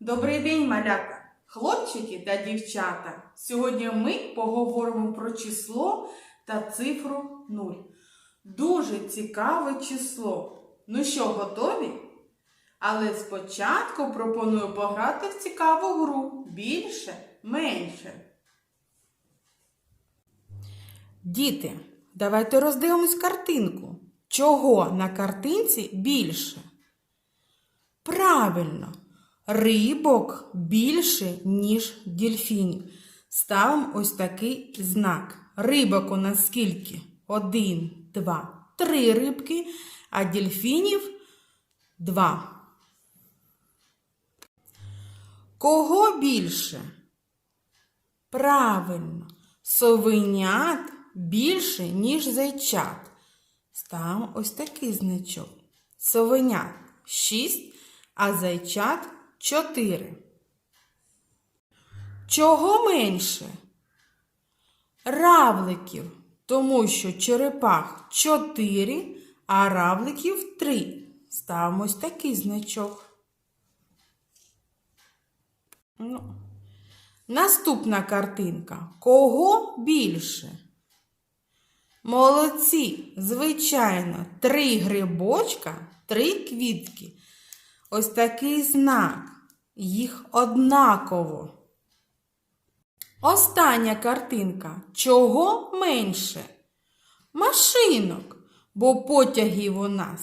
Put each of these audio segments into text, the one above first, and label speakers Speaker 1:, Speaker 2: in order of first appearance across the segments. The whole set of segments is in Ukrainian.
Speaker 1: Добрий день, малята, хлопчики та дівчата. Сьогодні ми поговоримо про число та цифру 0. Дуже цікаве число. Ну що, готові? Але спочатку пропоную пограти в цікаву гру більше, менше. Діти, давайте роздивимось картинку. Чого на картинці більше? Правильно, рибок більше, ніж дельфінів. Ставимо ось такий знак. Рибок у нас скільки? Один, два, три рибки, а дельфінів два. Кого більше? Правильно, совенят більше, ніж зайчат. Ставимо ось такий значок. Совенят 6, а зайчат 4. Чого менше? Равликів, тому що черепах 4, а равликів 3. Ставимо ось такий значок. Ну. Наступна картинка. Кого більше? Молодці, звичайно, три грибочка, три квітки. Ось такий знак. Їх однаково. Остання картинка. Чого менше? Машинок, бо потягів у нас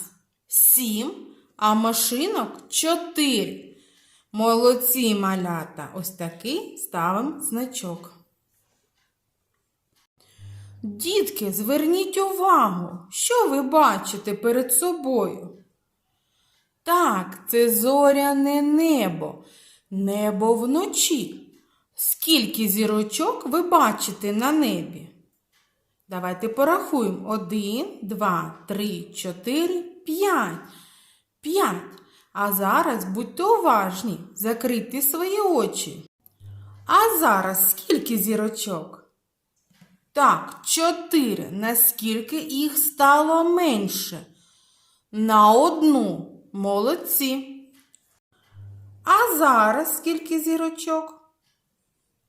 Speaker 1: сім, а машинок чотири. Молодці малята. Ось такий ставимо значок. Дітки, зверніть увагу, що ви бачите перед собою? Так, це зоряне небо, небо вночі. Скільки зірочок ви бачите на небі? Давайте порахуємо. Один, два, три, чотири, п'ять. П'ять. А зараз будьте уважні, закрийте свої очі. А зараз скільки зірочок? Так, чотири. Наскільки їх стало менше? На одну. Молодці. А зараз скільки зірочок?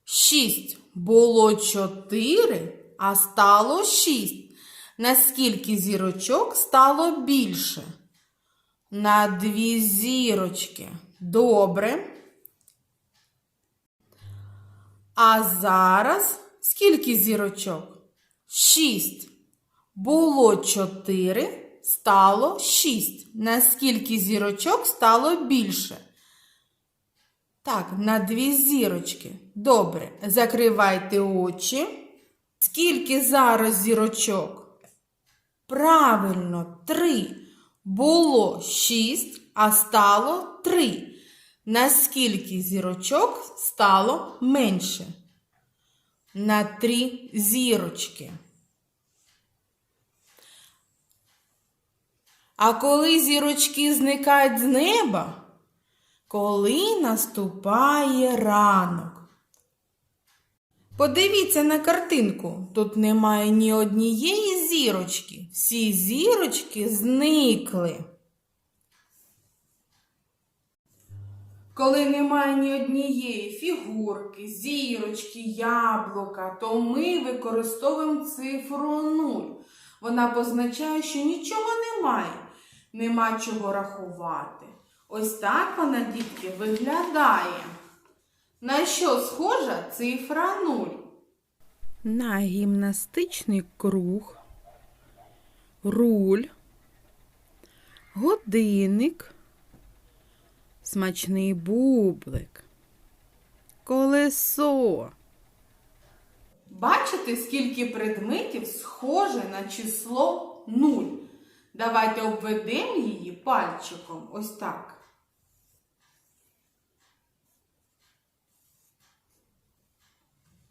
Speaker 1: Шість. Було чотири, а стало шість. Наскільки зірочок стало більше? На дві зірочки. Добре. А зараз скільки зірочок? Шість. Було чотири, стало шість. Наскільки зірочок стало більше? Так, на дві зірочки. Добре. Закривайте очі. Скільки зараз зірочок? Правильно, три. Було шість, а стало три. Наскільки зірочок стало менше? На три зірочки. А коли зірочки зникають з неба? Коли наступає ранок. Подивіться на картинку. Тут немає ні однієї зірочки. Всі зірочки зникли. Коли немає ні однієї фігурки, зірочки, яблука, то ми використовуємо цифру 0. Вона позначає, що нічого немає, нема чого рахувати. Ось так вона, дітки, виглядає. На що схожа цифра 0? На гімнастичний круг, руль, годинник, смачний бублик, колесо. Бачите, скільки предметів схоже на число 0? Давайте обведемо її пальчиком. Ось так.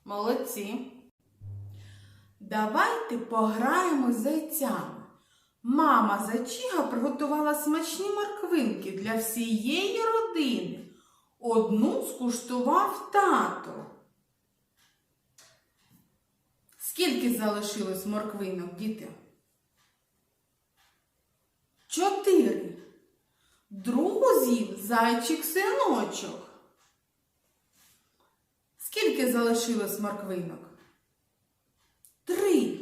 Speaker 1: Молодці. Давайте пограємо з зайцями. Мама зайчиха приготувала смачні морквинки для всієї родини. Одну скуштував тато. Скільки залишилось морквинок, діти? Чотири. Другу з'їв зайчик синочок. Скільки залишилось морквинок? Три.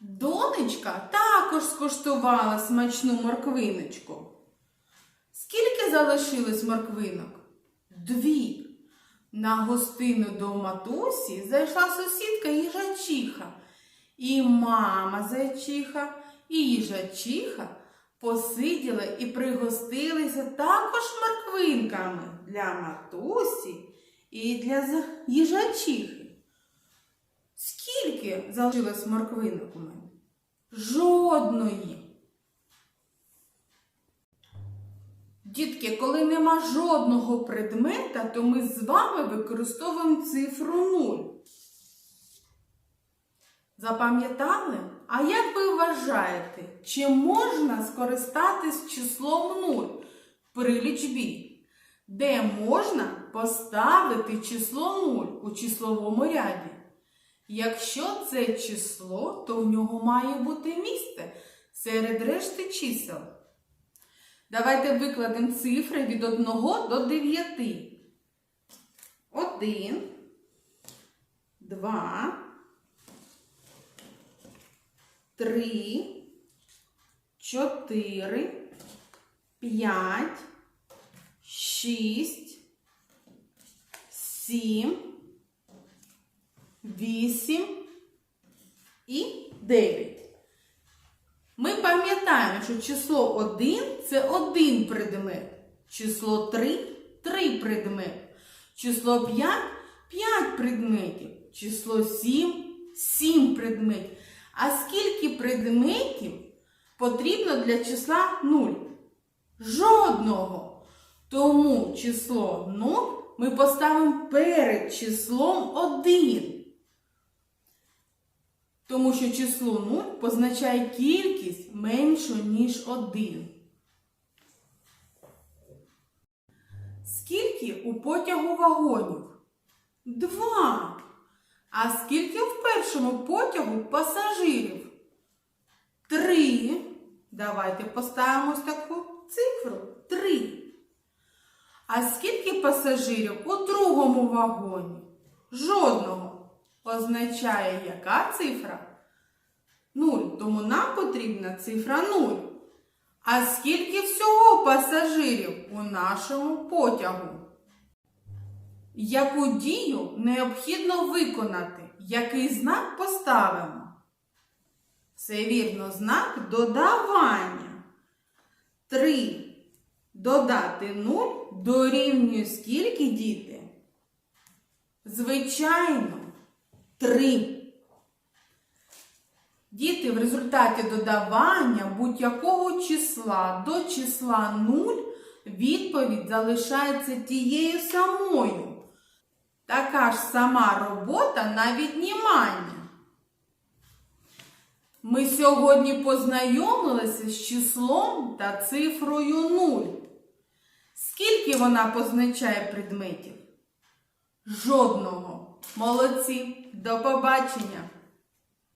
Speaker 1: Донечка також скуштувала смачну морквиночку. Скільки залишилось морквинок? Дві. На гостину до матусі зайшла сусідка їжачиха. І мама зайчиха, і їжачиха посиділи і пригостилися також морквинками для матусі і для їжачихи. Скільки залишилось морквинок у мене? Жодної. Дітки, коли нема жодного предмета, то ми з вами використовуємо цифру 0. Запам'ятали? А як ви вважаєте, чи можна скористатись числом 0 при лічбі? Де можна поставити число 0 у числовому ряді? Якщо це число, то в нього має бути місце серед решти чисел. Давайте викладемо цифри від 1 до 9. 1, 2, 3, 4, 5, 6, 7, 8 і 9. Ми пам'ятаємо, що число 1 це один предмет, число 3 три предмети, число 5 5 предметів, число 7 7 предметів. А скільки предметів потрібно для числа 0? Жодного. Тому число 0 ми поставимо перед числом 1. Тому що число 0 позначає кількість меншу, ніж 1. Скільки у потягу вагонів? Два. А скільки в першому потягу пасажирів? Три. Давайте поставимо таку цифру. Три. А скільки пасажирів у другому вагоні? Жодного. Означає яка цифра? Нуль. Тому нам потрібна цифра 0. А скільки всього пасажирів у нашому потягу? Яку дію необхідно виконати? Який знак поставимо? Все вірно, знак додавання. 3 додати 0 дорівнює скільки діти? Звичайно, 3. Діти в результаті додавання будь-якого числа до числа 0 відповідь залишається тією самою. Така ж сама робота на віднімання. Ми сьогодні познайомилися з числом та цифрою 0. Скільки вона позначає предметів? Жодного. Молодці. До побачення!